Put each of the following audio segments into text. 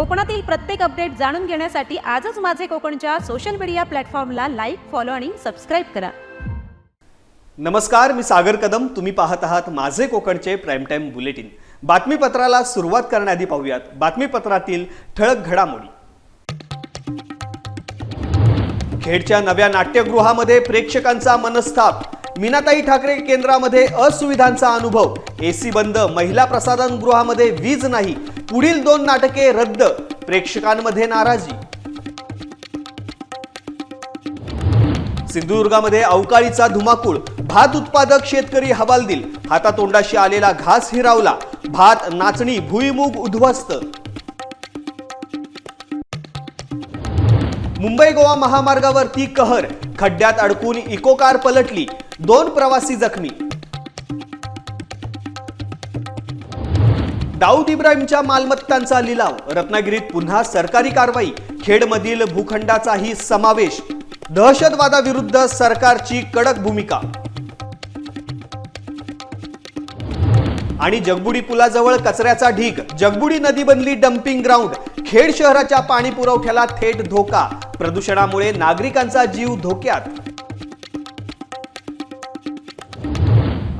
कोकणातील प्रत्येक अपडेट जाणून घेण्यासाठी आजच माझे कोकणच्या सोशल मीडिया प्लॅटफॉर्मला लाईक फॉलो आणि सबस्क्राईब करा. नमस्कार मी सागर कदम. तुम्ही पाहत आहात माझे कोकणचे प्राईम टाईम बुलेटिन बातमीपत्राला सुरुवात करण्याआधी पाहूयात. बातमीपत्रातील ठळक घडामोडी. खेडच्या नव्या नाट्यगृहामध्ये प्रेक्षकांचा मनस्ताप. मीनाताई ठाकरे केंद्रामध्ये असुविधांचा अनुभव. एसी बंद महिला प्रसाधन गृहामध्ये वीज नाही. पुढील दोन नाटके रद्द. प्रेक्षकांमध्ये नाराजी. सिंधुदुर्गामध्ये अवकाळीचा धुमाकूळ. भात उत्पादक शेतकरी हवालदिल हातातोंडाशी आलेला घास हिरावला. भात नाचणी भुईमूग उद्ध्वस्त. मुंबई गोवा महामार्गावरती कहर. खड्ड्यात अडकून इको कार पलटली. दोन प्रवासी जखमी. दाऊद इब्राहिमच्या मालमत्तांचा लिलाव. रत्नागिरीत पुन्हा सरकारी कारवाई. खेडमधील भूखंडाचाही समावेश. दहशतवादाविरुद्ध सरकारची कडक भूमिका. आणि जगबुडी पुलाजवळ कचऱ्याचा ढीग. जगबुडी नदी बनली डम्पिंग ग्राउंड. खेड शहराच्या पाणी पुरवठ्याला थेट धोका. प्रदूषणामुळे नागरिकांचा जीव धोक्यात.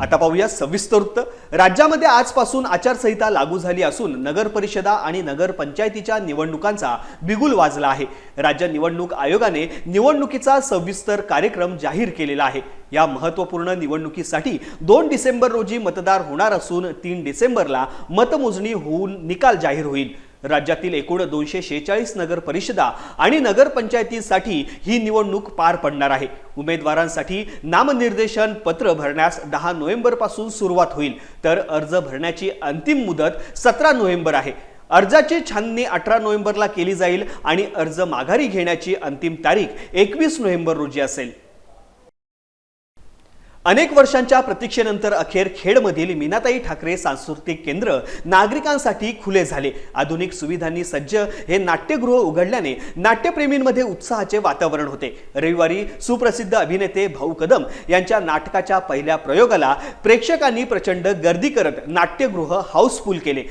आता पाहूया सविस्तर वृत्त. राज्यामध्ये आजपासून आचारसंहिता लागू झाली असून नगर परिषदा आणि नगरपंचायतीच्या निवडणुकांचा बिगुल वाजला आहे. राज्य निवडणूक आयोगाने निवडणुकीचा सविस्तर कार्यक्रम जाहीर केलेला आहे. या महत्त्वपूर्ण निवडणुकीसाठी दोन डिसेंबर रोजी मतदार होणार असून तीन डिसेंबरला मतमोजणी होऊन निकाल जाहीर होईल. राज्यातील एकूण दोनशे शेहेचाळीस नगर परिषदा आणि नगरपंचायतीसाठी ही निवडणूक पार पडणार आहे. उमेदवारांसाठी नामनिर्देशन पत्र भरण्यास दहा नोव्हेंबरपासून सुरुवात होईल. तर अर्ज भरण्याची अंतिम मुदत सतरा नोव्हेंबर आहे. अर्जाची छाननी अठरा नोव्हेंबरला केली जाईल आणि अर्ज माघारी घेण्याची अंतिम तारीख एकवीस नोव्हेंबर रोजी असेल. अनेक वर्षांच्या प्रतीक्षेनंतर अखेर खेडमधील मीनाताई ठाकरे सांस्कृतिक केंद्र नागरिकांसाठी खुले झाले. आधुनिक सुविधांनी सज्ज हे नाट्यगृह उघडल्याने नाट्यप्रेमींमध्ये उत्साहाचे वातावरण होते. रविवारी सुप्रसिद्ध अभिनेते भाऊ कदम यांच्या नाटकाच्या पहिल्या प्रयोगाला प्रेक्षकांनी प्रचंड गर्दी करत नाट्यगृह हाऊसफुल केले.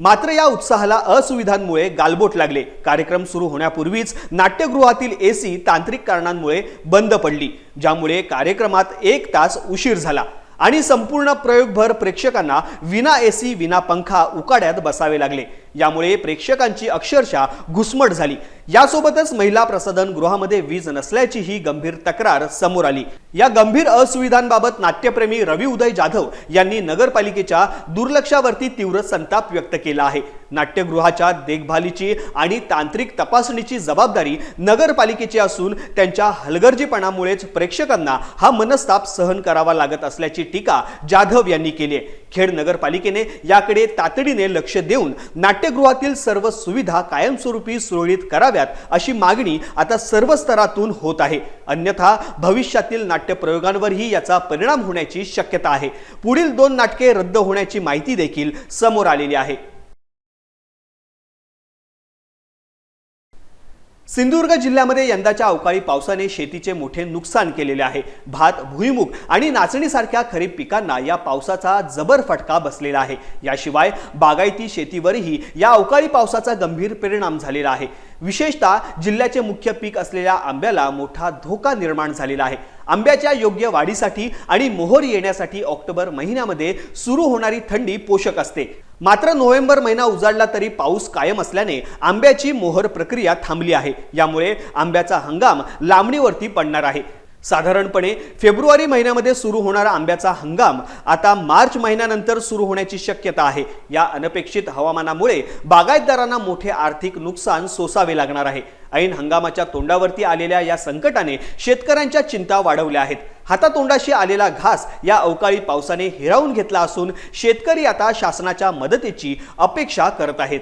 मात्र या उत्साहाला असुविधांमुळे गालबोट लागले. कार्यक्रम सुरू होण्यापूर्वीच नाट्यगृहातील एसी तांत्रिक कारणांमुळे बंद पडली ज्यामुळे कार्यक्रमात एक तास उशीर झाला आणि संपूर्ण प्रयोगभर प्रेक्षकांना विना एसी विना पंखा उकाड्यात बसावे लागले. यामुळे प्रेक्षकांची अक्षरशः घुसमट झाली. यासोबतच महिला प्रसाधन गृहामध्ये वीज नसल्याची ही गंभीर तक्रार समोर आली. या गंभीर असुविधांबाबत नाट्यप्रेमी रवी उदय जाधव यांनी नगरपालिकेच्या दुर्लक्षावरती तीव्र संताप व्यक्त केला आहे. नाट्यगृहाच्या देखभालीची आणि तांत्रिक तपासणीची जबाबदारी नगरपालिकेची असून त्यांच्या हलगर्जीपणामुळेच प्रेक्षकांना हा मनस्ताप सहन करावा लागत असल्याची टीका जाधव यांनी केली आहे. खेड नगरपालिकेने याकडे तातडीने लक्ष देऊन नाट्यगृहातील सर्व सुविधा कायमस्वरूपी सुरळीत कराव्यात अशी मागणी आता सर्व स्तरातून होत आहे. अन्यथा भविष्यातील नाट्यप्रयोगांवरही याचा परिणाम होण्याची शक्यता आहे. पुढील दोन नाटके रद्द होण्याची माहिती देखील समोर आलेली आहे. सिंधुदुर्ग जिल्ह्यामध्ये यंदाच्या अवकाळी पावसाने शेतीचे मोठे नुकसान केलेले आहे. भात भुईमुग आणि नाचणीसारख्या खरीप पिकांना या पावसाचा जबर फटका बसलेला आहे. याशिवाय बागायती शेतीवरही या अवकाळी पावसाचा गंभीर परिणाम झालेला आहे. विशेषतः जिल्ह्याचे मुख्य पीक असलेल्या आंब्याला मोठा धोका निर्माण झालेला आहे. आंब्याच्या योग्य वाढीसाठी आणि मोहर येण्यासाठी ऑक्टोबर महिन्यामध्ये सुरू होणारी थंडी पोषक असते. मात्र नोव्हेंबर महिना उजाडला तरी पाऊस कायम असल्याने आंब्याची मोहर प्रक्रिया थांबली आहे. यामुळे आंब्याचा हंगाम लांबणीवरती पडणार आहे. साधारणपणे फेब्रुवारी महिन्यामध्ये सुरू होणारा आंब्याचा हंगाम आता मार्च महिन्यानंतर सुरू होण्याची शक्यता आहे. या अनपेक्षित हवामानामुळे बागायतदारांना मोठे आर्थिक नुकसान सोसावे लागणार आहे. ऐन हंगामाच्या तोंडावरती आलेल्या या संकटाने शेतकऱ्यांच्या चिंता वाढवल्या आहेत. हातातोंडाशी आलेला घास या अवकाळी पावसाने हिरावून घेतला असून शेतकरी आता शासनाच्या मदतीची अपेक्षा करत आहेत.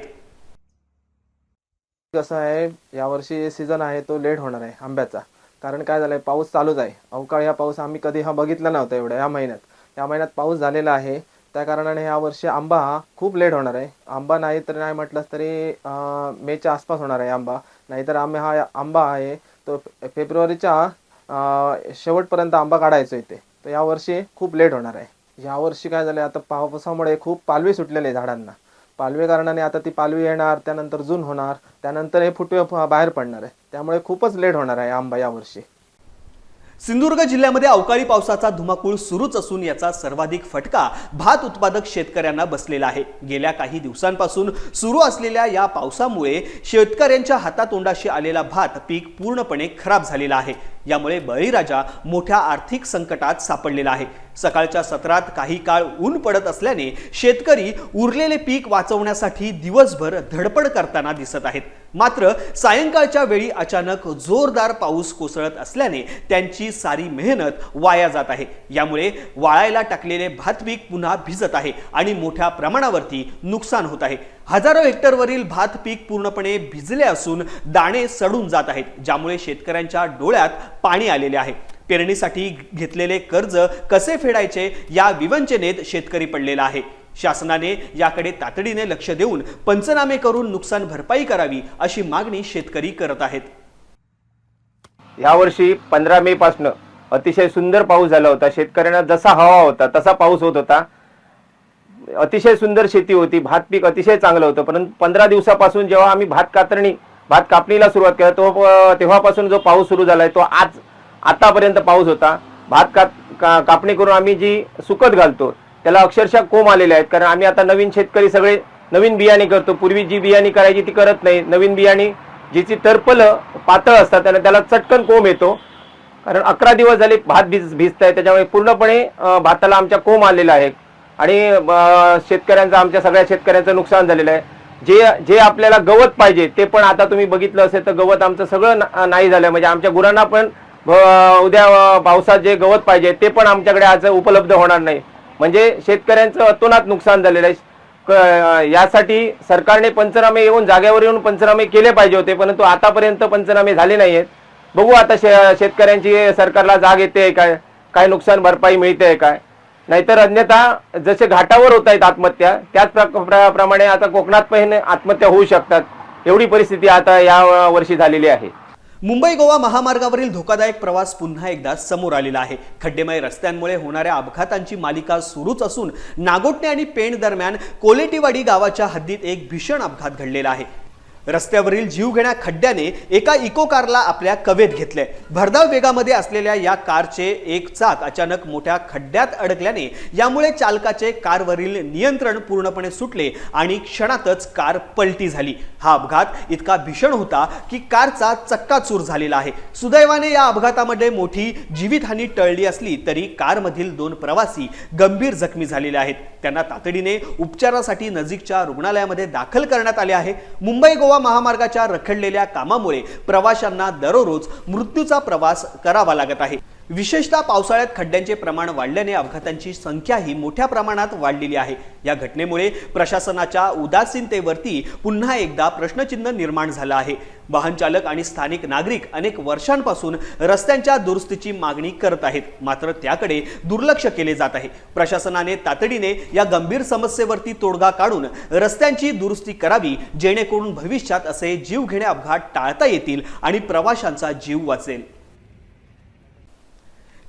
कसं आहे यावर्षी सीझन आहे तो लेट होणार आहे आंब्याचा. कारण काय झालंय पाऊस चालूच आहे. अवकाळी हा पाऊस आम्ही कधी हा बघितला नव्हता एवढा या महिन्यात. या महिन्यात पाऊस झालेला आहे. त्या कारणाने ह्या वर्षी आंबा हा खूप लेट होणार आहे. आंबा नाही तर नाही म्हटलं तरी मेच्या आसपास होणार आहे आंबा. नाहीतर आम्ही हा आंबा आहे तो फेब्रुवारीच्या शेवटपर्यंत आंबा काढायचो इथे. तर यावर्षी खूप लेट होणार आहे. यावर्षी काय झालं आता पावसामुळे खूप पालवी सुटलेले आहे झाडांना. पालवी कारणाने आता ती पालवी येणार त्यानंतर जून होणार त्यानंतर हे फुटवे बाहेर पडणार आहे. त्यामुळे खूपच लेट होणार आहे आंबा यावर्षी. सिंधुदुर्ग जिल्ह्यामध्ये अवकाळी पावसाचा धुमाकूळ सुरूच असून याचा सर्वाधिक फटका भात उत्पादक शेतकऱ्यांना बसलेला आहे. गेल्या काही दिवसांपासून सुरू असलेल्या या पावसामुळे शेतकऱ्यांच्या हातातोंडाशी आलेला भात पीक पूर्णपणे खराब झालेला आहे. यामुळे बळीराजा मोठ्या आर्थिक संकटात सापडलेला आहे. सकाळच्या सत्रात काही काळ ऊन पडत असल्याने शेतकरी उरलेले पीक वाचवण्यासाठी दिवसभर धडपड करताना दिसत आहेत. मात्र सायंकाळच्या वेळी अचानक जोरदार पाऊस कोसळत असल्याने त्यांची सारी मेहनत वाया जात आहे. यामुळे वाळायला टाकलेले भात पीक पुन्हा भिजत आहे आणि मोठ्या प्रमाणावरती नुकसान होत आहे. हजारो हेक्टरवरील भात पीक पूर्णपणे भिजले असून दाणे सडून जात आहेत ज्यामुळे शेतकऱ्यांच्या डोळ्यात पाणी आलेले आहे. पेरणीसाठी घेतलेले कर्ज कसे फेडायचे या विवंचनेत शेतकरी पडलेला आहे. शासनाने याकडे तातडीने लक्ष देऊन पंचनामे करून नुकसान भरपाई करावी अशी मागणी शेतकरी करत आहेत. यावर्षी पंधरा मे पासून अतिशय सुंदर पाऊस झाला होता. शेतकऱ्यांना जसा हवा होता तसा पाऊस होत होता. अतिशय सुंदर शेती होती भात पीक अतिशय चांगलं होतं परंतु पंधरा दिवसापासून जेव्हा आम्ही भात कातरणी भात कापणीला सुरुवात केला तो तेव्हापासून जो पाऊस सुरू झालाय तो आज आतापर्यंत पाऊस होता. भात कात का, कापणी करून आम्ही जी सुकत घालतो त्याला अक्षरशः कोंब आलेले आहेत कारण आम्ही आता नवीन शेतकरी सगळे नवीन बियाणे करतो. पूर्वी जी बियाणे करायची ती करत नाही. नवीन बियाणे जिची तरपल पातळ असतात त्याला त्याला चटकन कोंब येतो. कारण अकरा दिवस झाले भात भिज भिजत आहे त्याच्यामुळे पूर्णपणे भाताला आमच्या कोंब आलेला आहे आणि शेतकऱ्यांचं आमच्या सगळ्या शेतकऱ्यांचं नुकसान झालेलं आहे. जे जे आपल्याला गवत पाहिजे ते पण आता तुम्ही बघितलं असेल तर गवत आमचं सगळं नाही झालं. म्हणजे आमच्या गुरांना पण उद्या पावसात जे गवत पाहिजे ते पण आमच्याकडे आज उपलब्ध होणार नाही. म्हणजे शेतकऱ्यांचं अतोनात नुकसान झालेलं आहे. यासाठी सरकारने पंचनामे येऊन जागेवर येऊन पंचनामे केले पाहिजे होते परंतु आतापर्यंत पंचनामे झाले नाही आहेत. बघू आता शे शेतकऱ्यांची सरकारला जाग येते काय काय नुकसान भरपाई मिळते काय. नाहीतर अन्यथा जसे घाटावर होत आहेत आत्महत्या त्याच प्र- प्रमाणे आता कोकणात पण आत्महत्या होऊ शकतात. एवढी परिस्थिती आता या वर्षी झालेली आहे. मुंबई गोवा महामार्गावरील धोकादायक प्रवास पुन्हा एकदा समोर आलेला आहे. खड्डेमय रस्त्यांमुळे होणाऱ्या अपघातांची मालिका सुरूच असून नागोटणे आणि पेण दरम्यान कोलेटीवाडी गावाच्या हद्दीत एक भीषण अपघात घडलेला आहे. रस्त्यावरील जीवघेण्या खड्ड्याने एका इको कारला आपल्या कवेत घेतले भरधाव वेगामध्ये असलेल्या या कारचे एक चाक अचानक मोठ्या खड्ड्यात अडकल्याने यामुळे चालकाचे कारवरील नियंत्रण पूर्णपणे सुटले आणि क्षणातच कार पलटी झाली. हा अपघात इतका भीषण होता की कारचा चक्काचूर झालेला आहे. सुदैवाने या अपघातामध्ये मोठी जीवितहानी टळली असली तरी कारमधील दोन प्रवासी गंभीर जखमी झालेले आहेत. त्यांना तातडीने उपचारासाठी नजीकच्या रुग्णालयामध्ये दाखल करण्यात आले आहे. मुंबई गोवा महामार्गाच्या रखडलेल्या कामामुळे प्रवाशांना दररोज मृत्यूचा प्रवास करावा लागत आहे. विशेषतः पावसाळ्यात खड्ड्यांचे प्रमाण वाढल्याने अपघातांची संख्याही मोठ्या प्रमाणात वाढलेली आहे. या घटनेमुळे प्रशासनाच्या उदासीनतेवरती पुन्हा एकदा प्रश्नचिन्ह निर्माण झालं आहे. वाहन चालक आणि स्थानिक नागरिक अनेक वर्षांपासून रस्त्यांच्या दुरुस्तीची मागणी करत आहेत. मात्र त्याकडे दुर्लक्ष केले जात आहे. प्रशासनाने तातडीने या गंभीर समस्येवरती तोडगा काढून रस्त्यांची दुरुस्ती करावी जेणेकरून भविष्यात असे जीवघेणे अपघात टाळता येतील आणि प्रवाशांचा जीव वाचेल.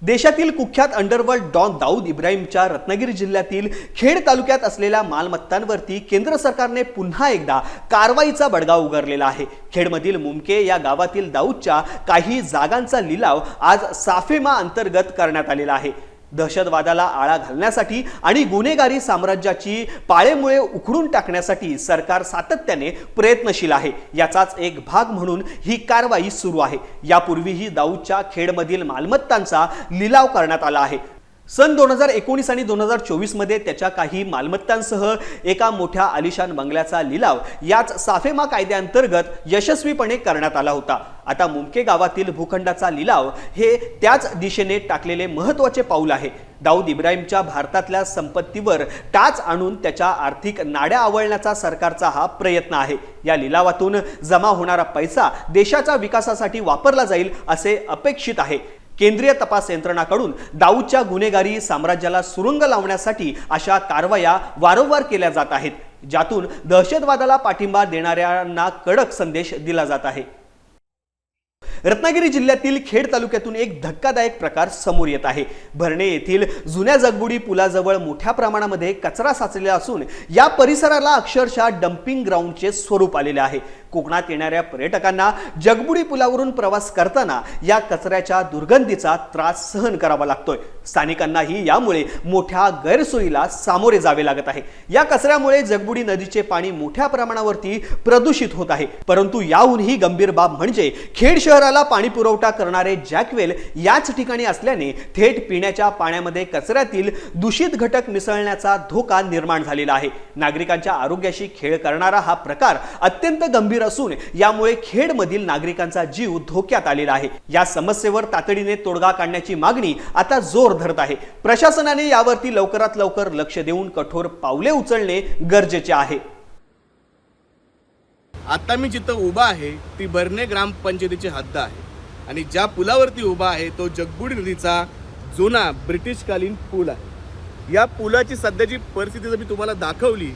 देशातील कुख्यात अंडरवर्ल्ड डॉन दाऊद इब्राहिमच्या रत्नागिरी जिल्ह्यातील खेड तालुक्यात असलेल्या मालमत्तांवरती केंद्र सरकारने पुन्हा एकदा कारवाईचा बडगा उगारलेला आहे. खेडमधील मुमके या गावातील दाऊदच्या काही जागांचा लिलाव आज साफेमा अंतर्गत करण्यात आलेला आहे. दहशतवादाला आळा घालण्यासाठी आणि गुन्हेगारी साम्राज्याची पाळेमुळे उखडून टाकण्यासाठी सरकार सातत्याने प्रयत्नशील आहे. याचाच एक भाग म्हणून ही कारवाई सुरू आहे. यापूर्वीही दाऊदच्या खेडमधील मालमत्तांचा लिलाव करण्यात आला आहे. सन दोन हजार एकोणीस आणि दोन हजार चोवीसमध्ये त्याच्या काही मालमत्तांसह एका मोठ्या आलिशान बंगल्याचा लिलाव याच साफेमा कायद्याअंतर्गत यशस्वीपणे करण्यात आला होता. आता मुमके गावातील भूखंडाचा लिलाव हे त्याच दिशेने टाकलेले महत्त्वाचे पाऊल आहे. दाऊद इब्राहिमच्या भारतातल्या संपत्तीवर टाच आणून त्याच्या आर्थिक नाड्या आवळण्याचा सरकारचा हा प्रयत्न आहे. या लिलावातून जमा होणारा पैसा देशाच्या विकासासाठी वापरला जाईल असे अपेक्षित आहे. केंद्रीय तपास यंत्रणाकडून दाऊदच्या गुन्हेगारी साम्राज्याला सुरुंग लावण्यासाठी अशा कारवाया वारंवार केल्या जात आहेत ज्यातून दहशतवादाला पाठिंबा देणाऱ्यांना कडक संदेश दिला जात आहे. रत्नागिरी जिल्ह्यातील खेड तालुक्यातून एक धक्कादायक प्रकार समोर येत आहे. भरणे येथील जुन्या जगबुडी पुलाजवळ मोठ्या प्रमाणामध्ये कचरा साचलेला असून या परिसराला अक्षरशः डम्पिंग ग्राउंडचे स्वरूप आलेले आहे. कोकणात येणाऱ्या पर्यटकांना जगबुडी पुलावरून प्रवास करताना या कचऱ्याच्या दुर्गंधीचा त्रास सहन करावा लागतोय. स्थानिकांनाही यामुळे मोठ्या गैरसोयीला सामोरे जावे लागत आहे. या कचऱ्यामुळे जगबुडी नदीचे पाणी मोठ्या प्रमाणावरती प्रदूषित होत आहे. परंतु याहूनही गंभीर बाब म्हणजे खेड शहराला पाणी पुरवठा करणारे जॅकवेल याच ठिकाणी असल्याने थेट पिण्याच्या पाण्यामध्ये कचऱ्यातील दूषित घटक मिसळण्याचा धोका निर्माण झालेला आहे. नागरिकांच्या आरोग्याशी खेळ करणारा हा प्रकार अत्यंत गंभीर गंभीर असून यामुळे खेडमधील नागरिकांचा जीव धोक्यात आलेला आहे. या समस्येवर तातडीने तोडगा काढण्याची मागणी आता जोर धरत आहे. प्रशासनाने यावरती लवकरात लवकर लक्ष देऊन कठोर पावले उचलणे गरजेचे आहे. आता मी जिथं उभा आहे ती बर्ने ग्रामपंचायतीची हद्द आहे. आणि ज्या पुलावरती उभा आहे तो जगबुडी नदीचा जुना ब्रिटिशकालीन पूल आहे. या पुलाची सध्याची परिस्थिती जर मी तुम्हाला दाखवली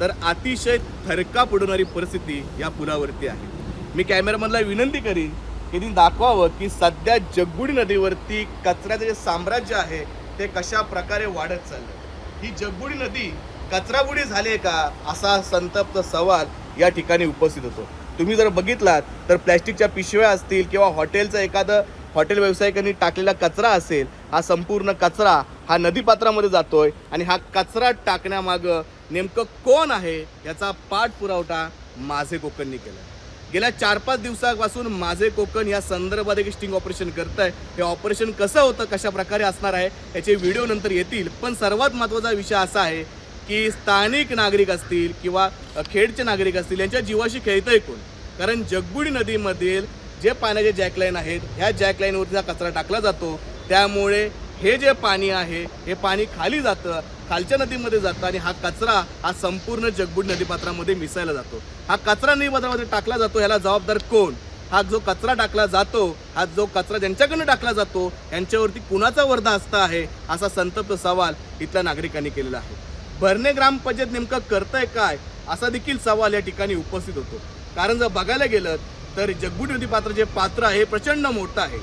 तर अतिशय थरकाप उडवणारी परिस्थिती या पुलावरती आहे. मी कॅमेरामनला विनंती करीन की त्यांनी दाखवावं की सध्या जगबुडी नदीवरती कचऱ्याचं जे साम्राज्य आहे ते कशा प्रकारे वाढत चाललं ही जगबुडी नदी कचराबुडी झाली का? असा संतप्त सवाल या ठिकाणी उपस्थित होतो. तुम्ही जर बघितलात तर प्लॅस्टिकच्या पिशव्या असतील किंवा हॉटेलचं एखादं हॉटेल व्यावसायिकांनी टाकलेला कचरा असेल हा संपूर्ण कचरा हा नदीपात्रामध्ये जातोय आणि हा कचरा टाकण्यामागं नेमकं कोण आहे याचा पाठपुरावठा माझे कोकणनी केला गेल्या चार पाच दिवसापासून माझे कोकण या संदर्भात एक स्टिंग ऑपरेशन करत आहे हे ऑपरेशन कसं होतं कशा प्रकारे असणार आहे याचे व्हिडिओ नंतर येतील. पण सर्वात महत्त्वाचा विषय असा आहे की स्थानिक नागरिक असतील किंवा खेडचे नागरिक असतील यांच्या जीवाशी खेळतंय कोण? कारण जगबुडी नदीमधील जे पाण्याचे जॅकलाईन आहेत ह्या जॅकलाईनवरती हा कचरा टाकला जातो. त्यामुळे हे जे पाणी आहे हे पाणी खाली जातं. खालच्या नदीमध्ये जातं आणि हा कचरा हा संपूर्ण जगबुड नदीपात्रामध्ये मिसायला जातो. हा कचरा नदीपात्रामध्ये टाकला जातो याला जबाबदार कोण? हा जो कचरा टाकला जातो हा जो कचरा ज्यांच्याकडनं टाकला जातो यांच्यावरती कुणाचा वर्धा असता आहे असा संतप्त सवाल इथल्या नागरिकांनी केलेला आहे. भरणे ग्रामपंचायत नेमकं करतंय काय असा देखील सवाल या ठिकाणी उपस्थित होतो. कारण जर बघायला गेलं तर जगबुड नदीपात्र जे पात्र आहे प्रचंड मोठं आहे.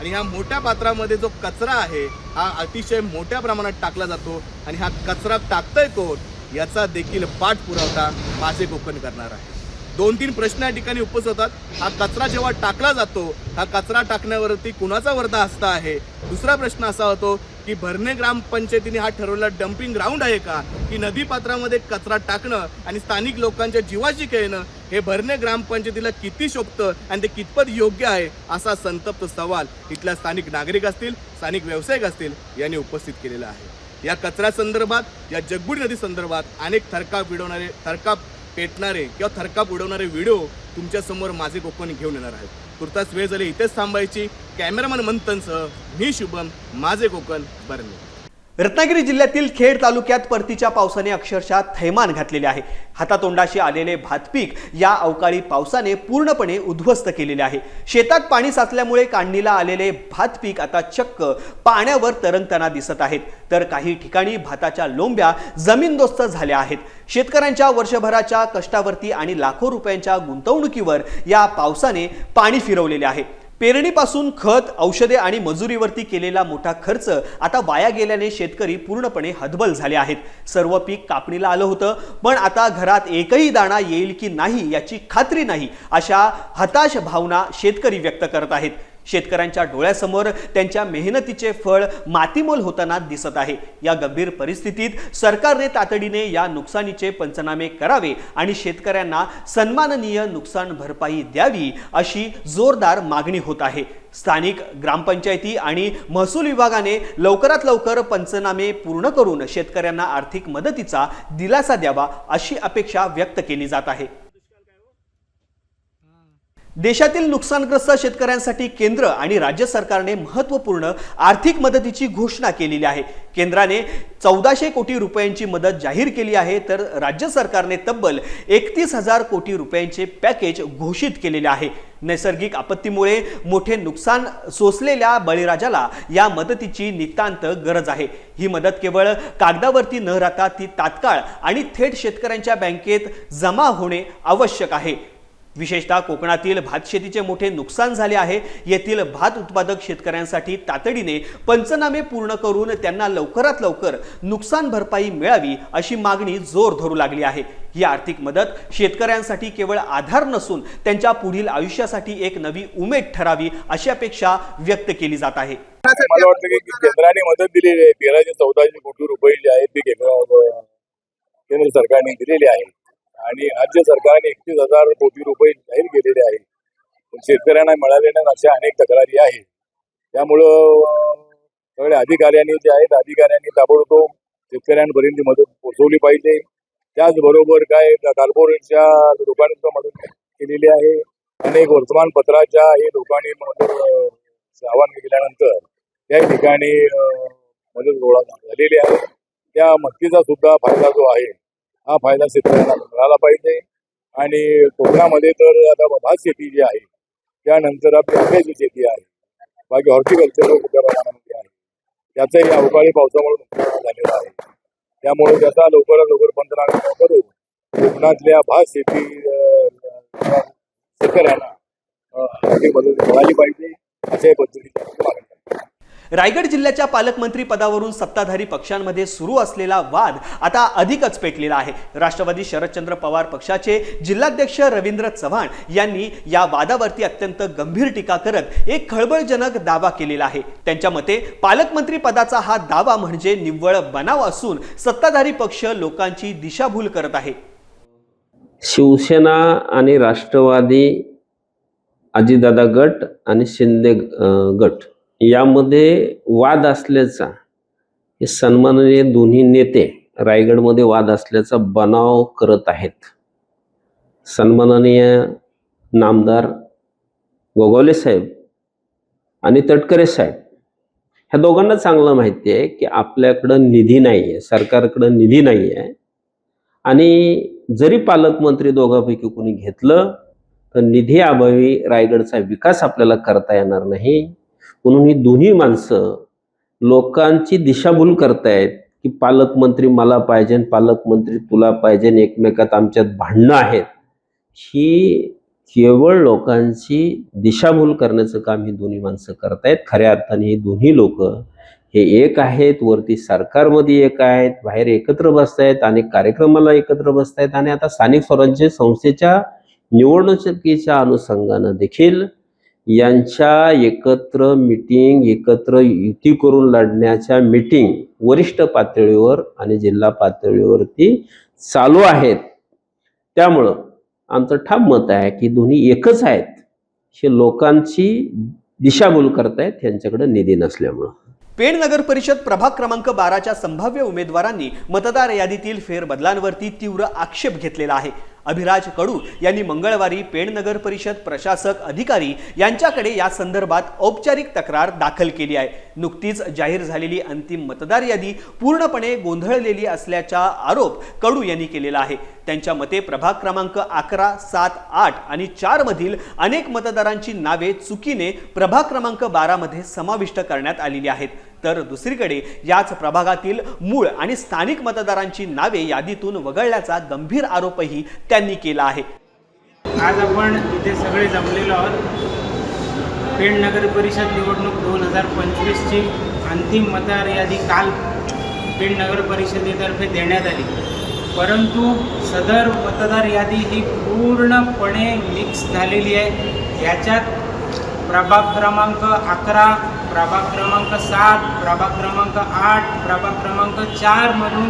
आणि ह्या मोठ्या पात्रामध्ये जो कचरा आहे हा अतिशय मोठ्या प्रमाणात टाकला जातो आणि हा कचरा टाकतोय कोण याचा देखील पाठपुरावठा माझे कोकण करणार आहे. दोन तीन प्रश्न या ठिकाणी उपस्थित होतात. हा कचरा जेव्हा टाकला जातो हा कचरा टाकण्यावरती कुणाचा वर्धा असता आहे? दुसरा प्रश्न असा होतो की भरणे ग्रामपंचायतीने हा ठरवलेला डम्पिंग ग्राउंड आहे का? की नदी पात्रामध्ये कचरा टाकणं आणि स्थानिक लोकांच्या जीवाशी खेळणं हे भरणे ग्रामपंचायतीला किती शोभतं आणि ते कितपत योग्य आहे असा संतप्त सवाल इथल्या स्थानिक नागरिक असतील स्थानिक व्यावसायिक असतील यांनी उपस्थित केलेला आहे. या कचऱ्या संदर्भात या जगबुडी नदी संदर्भात अनेक थरकाप विडवणारे थरकाप पेटणारे किंवा थरकाप उडवणारे व्हिडिओ तुमच्यासमोर माझे कोकण घेऊन येणार आहेत. तुर्तास वेळ झाली इथेच थांबायची. कॅमेरामॅन मंथनसह मी शुभम माझे कोकण बरणे. रत्नागिरी जिल्ह्यातील खेड तालुक्यात परतीच्या पावसाने अक्षरशः थैमान घातलेले आहे. हातातोंडाशी आलेले भातपीक या अवकाळी पावसाने पूर्णपणे उद्ध्वस्त केलेले आहे. शेतात पाणी साचल्यामुळे काढणीला आलेले भातपीक आता चक्क पाण्यावर तरंगताना दिसत आहेत. तर काही ठिकाणी भाताच्या लोंब्या जमीनदोस्त झाल्या आहेत. शेतकऱ्यांच्या वर्षभराच्या कष्टावरती आणि लाखो रुपयांच्या गुंतवणुकीवर या पावसाने पाणी फिरवलेले आहे. पेरणीपासून खत औषधे आणि मजुरीवरती केलेला मोठा खर्च आता वाया गेल्याने शेतकरी पूर्णपणे हतबल झाले आहेत. सर्व पीक कापणीला आलं होतं पण आता घरात एकही दाणा येईल की नाही याची खात्री नाही अशा हताश भावना शेतकरी व्यक्त करत आहेत. शेतकऱ्यांच्या डोळ्यासमोर त्यांच्या मेहनतीचे फळ मातीमोल होताना दिसत आहे. या गंभीर परिस्थितीत सरकारने तातडीने या नुकसानीचे पंचनामे करावे आणि शेतकऱ्यांना सन्माननीय नुकसान भरपाई द्यावी अशी जोरदार मागणी होत आहे. स्थानिक ग्रामपंचायती आणि महसूल विभागाने लवकरात लवकर पंचनामे पूर्ण करून शेतकऱ्यांना आर्थिक मदतीचा दिलासा द्यावा अशी अपेक्षा व्यक्त केली जात आहे. देशातील नुकसानग्रस्त शेतकऱ्यांसाठी केंद्र आणि राज्य सरकारने महत्त्वपूर्ण आर्थिक मदतीची घोषणा केलेली आहे. केंद्राने चौदाशे कोटी रुपयांची मदत जाहीर केली आहे तर राज्य सरकारने तब्बल एकतीस हजार कोटी रुपयांचे पॅकेज घोषित केलेले आहे. नैसर्गिक आपत्तीमुळे मोठे नुकसान सोसलेल्या बळीराजाला या मदतीची नितांत गरज आहे. ही मदत केवळ कागदावरती न राहता ती तात्काळ आणि थेट शेतकऱ्यांच्या बँकेत जमा होणे आवश्यक आहे. विशेषतः कोकणातील भात शेतीचे मोठे नुकसान झाले आहे. येथील भात उत्पादक शेतकऱ्यांसाठी तातडीने पंचनामे पूर्ण करून त्यांना लवकरात लवकर नुकसान भरपाई मिळावी अशी मागणी जोर धरू लागली आहे. ही आर्थिक मदत शेतकऱ्यांसाठी केवळ आधार नसून त्यांच्या पुढील आयुष्यासाठी एक नवी उमेद ठरावी अशी अपेक्षा व्यक्त केली जात आहे. मला वाटतं की केंद्राने मदत दिलेली आहे. तेराशे चौदाशे कोटी रुपये जे आहेत ते केंद्र केंद्र सरकारने दिलेले आहे. आणि राज्य सरकारने एकतीस हजार कोटी रुपये जाहीर केलेले आहे पण शेतकऱ्यांना मिळालेल्या अशा अनेक तक्रारी आहेत. त्यामुळं सगळ्या अधिकाऱ्यांनी जे आहेत अधिकाऱ्यांनी ताबडतोब शेतकऱ्यांपर्यंत मदत पोहोचवली पाहिजे. त्याचबरोबर काय कॉर्पोरेटच्या लोकांनी मदत केलेली आहे. अनेक वर्तमानपत्राच्या हे लोकांनी मदत आवाहन केल्यानंतर त्या ठिकाणी मदत गोळा झालेली आहे. त्या मदतीचा सुद्धा फायदा जो आहे हा फायदा शेतकऱ्यांना मिळाला पाहिजे. आणि कोकणामध्ये तर आता भात शेती जी आहे त्यानंतर आपली आंब्याची शेती आहे. बाकी हॉर्टिकल्चर मोठ्या प्रमाणामध्ये आहे. त्याचंही अवकाळी पावसामुळे नुकसान झालेलं आहे. त्यामुळे त्याचा लवकरात लवकर पंधरा करून कोकणातल्या भात शेती शेतकऱ्यांना आर्थिक मदत मिळाली पाहिजे अशा पद्धतीची मागणी रायगड जिल्ह्याच्या पालकमंत्री पदावरून सत्ताधारी पक्षांमध्ये सुरू असलेला वाद आता अधिकच पेटलेला आहे. राष्ट्रवादी शरदचंद्र पवार पक्षाचे जिल्हाध्यक्ष रवींद्र चव्हाण यांनी या वादावरती अत्यंत गंभीर टीका करत एक खळबळजनक दावा केलेला आहे. त्यांच्या मते पालकमंत्री पदाचा हा दावा म्हणजे निव्वळ बनाव असून सत्ताधारी पक्ष लोकांची दिशाभूल करत आहे. शिवसेना आणि राष्ट्रवादी अजितदादा गट आणि शिंदे गट. यामध्ये वाद असल्याचा हे सन्माननीय दोन्ही नेते रायगडमध्ये वाद असल्याचा बनाव करत आहेत. सन्माननीय नामदार गोगावले साहेब आणि तटकरे साहेब. ह्या दोघांना चांगलं माहिती आहे की आपल्याकडं निधी नाही आहे सरकारकडं निधी नाही आहे आणि जरी पालकमंत्री दोघांपैकी कोणी घेतलं तर निधी अभावी रायगडचा विकास आपल्याला करता येणार नाही. म्हणून ही दोन्ही माणसं लोकांची दिशाभूल करतायत की पालकमंत्री मला पाहिजे पालकमंत्री तुला पाहिजे एकमेकात आमच्यात भांडणं आहेत. ही केवळ लोकांची दिशाभूल करण्याचं काम ही दोन्ही माणसं करतायत. खऱ्या अर्थाने ही दोन्ही लोक हे एक आहेत वरती सरकारमध्ये एक आहेत बाहेर एकत्र बसतायत अनेक कार्यक्रमाला एकत्र बसतायत आणि आता स्थानिक स्वराज्य संस्थेच्या निवडणुकीच्या अनुषंगानं देखील यांच्या एकत्र मिटिंग एकत्र युती करून लढण्याच्या मिटिंग वरिष्ठ पातळीवर आणि जिल्हा पातळीवरती चालू आहेत. त्यामुळं आमचं ठाम मत आहे की दोन्ही एकच आहेत हे लोकांची दिशाभूल करतायत त्यांच्याकडे निधी नसल्यामुळं. पेण नगर परिषद प्रभाग क्रमांक बाराच्या संभाव्य उमेदवारांनी मतदार यादीतील फेरबदलांवरती तीव्र आक्षेप घेतलेला आहे. अभिराज कडू यांनी मंगळवारी पेण नगर परिषद प्रशासक अधिकारी यांच्याकडे या संदर्भात औपचारिक तक्रार दाखल केली आहे. नुकतीच जाहीर झालेली अंतिम मतदार यादी पूर्णपणे गोंधळलेली असल्याचा आरोप कडू यांनी केलेला आहे. त्यांच्या मते प्रभाग क्रमांक अकरा सात आठ आणि चार मधील अनेक मतदारांची नावे चुकीने प्रभाग क्रमांक बारामध्ये समाविष्ट करण्यात आलेली आहेत. तर दुसरीकडे याच प्रभागातील मूळ आणि स्थानिक मतदारांची नावे यादीतून वगळल्याचा गंभीर आरोपही त्यांनी केला आहे. आज आपण इथे सगळे जमलेलो आहोत. पेण नगर परिषद निवडणूक दोन हजार पंचवीसची अंतिम मतदार यादी काल पेण नगर परिषदेतर्फे देण्यात आली. परंतु सदर मतदार यादी ही पूर्णपणे मिक्स झालेली आहे. याच्यात प्रभाग क्रमांक अकरा प्रभाग क्रमांक सात प्रभाग क्रमांक आठ प्रभाग क्रमांक चारमधून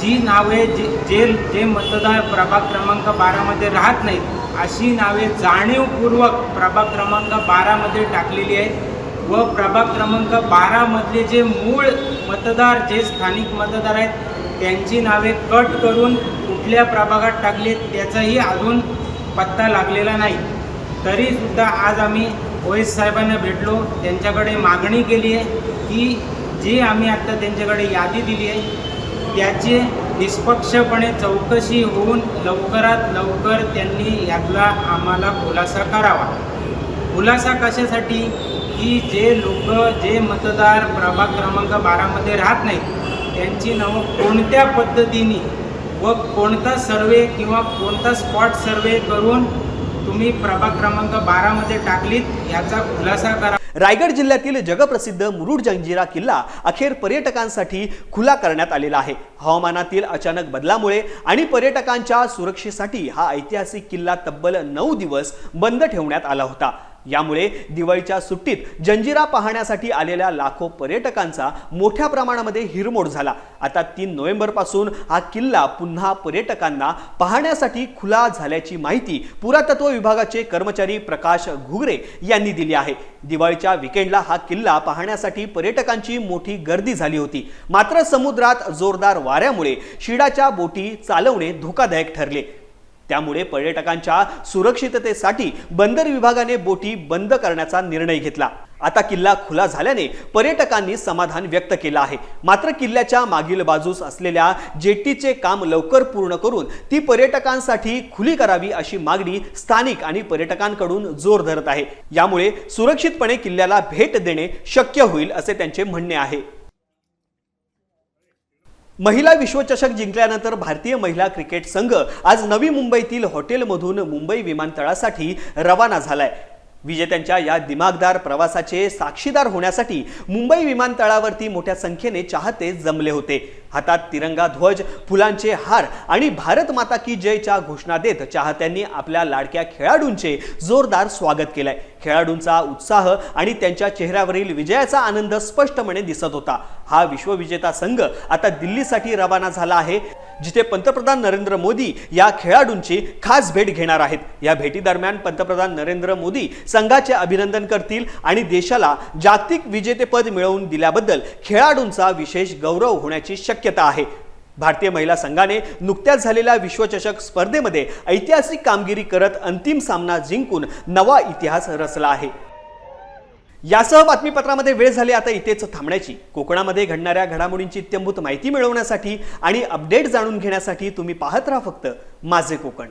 जी नावे जे जे जे मतदार प्रभाग क्रमांक बारामध्ये राहत नाहीत अशी नावे जाणीवपूर्वक प्रभाग क्रमांक बारामध्ये टाकलेली आहेत. व प्रभाग क्रमांक बारामधले जे मूळ मतदार जे स्थानिक मतदार आहेत त्यांची नावे कट करून कुठल्या प्रभागात टाकली त्याचाही अजून पत्ता लागलेला नाही. तरीसुद्धा आज आम्ही ओएस साहेबांना भेटलो त्यांच्याकडे मागणी केली आहे की जी आम्ही आत्ता त्यांच्याकडे यादी दिली आहे त्याची निष्पक्षपणे चौकशी होऊन लवकरात लवकर त्यांनी यातला आम्हाला खुलासा करावा. खुलासा कशासाठी? की जे लोक जे मतदार प्रभाग क्रमांक बारामध्ये राहत नाहीत त्यांची नावं कोणत्या पद्धतीने व कोणता सर्वे किंवा कोणता स्पॉट सर्वे करून तुम्ही प्रभाग क्रमांक बारामध्ये टाकलीत याचा खुलासा करा. रायगड जिल्ह्यातील जगप्रसिद्ध मुरुड जंजिरा किल्ला अखेर पर्यटकांसाठी खुला करण्यात आलेला आहे. हवामानातील अचानक बदलामुळे आणि पर्यटकांच्या सुरक्षेसाठी हा ऐतिहासिक किल्ला तब्बल नऊ दिवस बंद ठेवण्यात आला होता. यामुळे दिवाळीच्या सुट्टीत जंजिरा पाहण्यासाठी आलेल्या लाखो पर्यटकांचा मोठ्या प्रमाणामध्ये हिरमोड झाला. आता तीन नोव्हेंबरपासून हा किल्ला पुन्हा पर्यटकांना पाहण्यासाठी खुला झाल्याची माहिती पुरातत्व विभागाचे कर्मचारी प्रकाश घुगरे यांनी दिली आहे. दिवाळीच्या विकेंडला हा किल्ला पाहण्यासाठी पर्यटकांची मोठी गर्दी झाली होती. मात्र समुद्रात जोरदार वाऱ्यामुळे शिडाच्या बोटी चालवणे धोकादायक ठरले. त्यामुळे पर्यटकांच्या सुरक्षिततेसाठी बंदर विभागाने बोटी बंद करण्याचा निर्णय घेतला. आता किल्ला खुला झाल्याने पर्यटकांनी समाधान व्यक्त केलं आहे. मात्र किल्ल्याच्या मागील बाजूस असलेल्या जेटीचे काम लवकर पूर्ण करून ती पर्यटकांसाठी खुली करावी अशी मागणी स्थानिक आणि पर्यटकांकडून जोर धरत आहे. यामुळे सुरक्षितपणे किल्ल्याला भेट देणे शक्य होईल असे त्यांचे म्हणणे आहे. महिला विश्वचषक जिंकल्यानंतर भारतीय महिला क्रिकेट संघ आज नवी मुंबईतील हॉटेलमधून मुंबई विमानतळासाठी रवाना झालाय. विजेत्यांच्या या दिमागदार प्रवासाचे साक्षीदार होण्यासाठी मुंबई विमानतळावरती मोठ्या संख्येने चाहते जमले होते. हातात तिरंगा ध्वज फुलांचे हार आणि भारत माता की जयच्या घोषणा देत चाहत्यांनी आपल्या लाडक्या खेळाडूंचे जोरदार स्वागत केलंय. खेळाडूंचा उत्साह आणि त्यांच्या चेहऱ्यावरील विजयाचा आनंद स्पष्टपणे दिसत होता. हा विश्वविजेता संघ आता दिल्लीसाठी रवाना झाला आहे जिथे पंतप्रधान नरेंद्र मोदी या खेळाडूंची खास भेट घेणार आहेत. या भेटीदरम्यान पंतप्रधान नरेंद्र मोदी संघाचे अभिनंदन करतील आणि देशाला जागतिक विजेतेपद मिळवून दिल्याबद्दल खेळाडूंचा विशेष गौरव होण्याची शक्यता आहे. भारतीय महिला संघाने नुकत्याच झालेल्या विश्वचषक स्पर्धेमध्ये ऐतिहासिक कामगिरी करत अंतिम सामना जिंकून नवा इतिहास रचला आहे. यासह बातमीपत्रामध्ये वेळ झाली आता इथेच थांबण्याची. कोकणामध्ये घडणाऱ्या घडामोडींची इत्यंभूत माहिती मिळवण्यासाठी आणि अपडेट जाणून घेण्यासाठी तुम्ही पाहत राहा फक्त माझे कोकण.